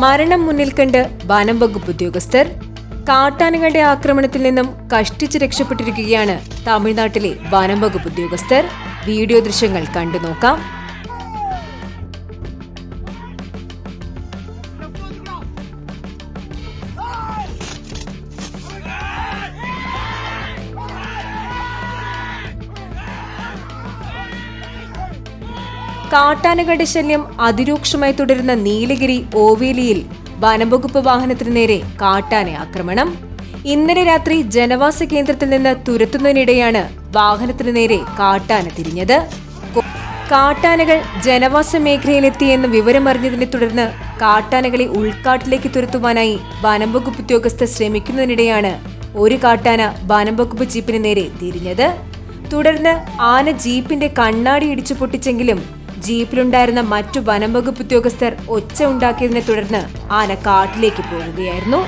മരണം മുന്നിൽ കണ്ട് വനം വകുപ്പ് ഉദ്യോഗസ്ഥർ കാട്ടാനകളുടെ ആക്രമണത്തിൽ നിന്നും കഷ്ടിച്ച് രക്ഷപ്പെട്ടിരിക്കുകയാണ് തമിഴ്നാട്ടിലെ വനം വകുപ്പ് ഉദ്യോഗസ്ഥർ. വീഡിയോ ദൃശ്യങ്ങൾ കണ്ടു നോക്കാം കാട്ടാനകളുടെ ശല്യം അതിരൂക്ഷമായി തുടരുന്ന നീലഗിരി ഓവേലിയിൽ വനംവകുപ്പ് വാഹനത്തിന് നേരെ കാട്ടാന ആക്രമണം. ഇന്നലെ രാത്രി ജനവാസ കേന്ദ്രത്തിൽ നിന്ന് തുരത്തുന്നതിനിടെയാണ് വാഹനത്തിന് നേരെ കാട്ടാന തിരിഞ്ഞത്. കാട്ടാനകൾ ജനവാസ മേഖലയിലെത്തിയെന്ന് വിവരമറിഞ്ഞതിനെ തുടർന്ന് കാട്ടാനകളെ ഉൾക്കാട്ടിലേക്ക് തുരത്തുവാനായി വനംവകുപ്പ് ഉദ്യോഗസ്ഥർ ശ്രമിക്കുന്നതിനിടെയാണ് ഒരു കാട്ടാന വനംവകുപ്പ് ജീപ്പിന് നേരെ തിരിഞ്ഞത്. തുടർന്ന് ആന ജീപ്പിന്റെ കണ്ണാടി ഇടിച്ചു പൊട്ടിച്ചെങ്കിലും ജീപ്പിലുണ്ടായിരുന്ന മറ്റു വനംവകുപ്പ് ഉദ്യോഗസ്ഥർ ഒച്ച ഉണ്ടാക്കിയതിനെ തുടർന്ന് ആന കാട്ടിലേക്ക് പോകുകയായിരുന്നു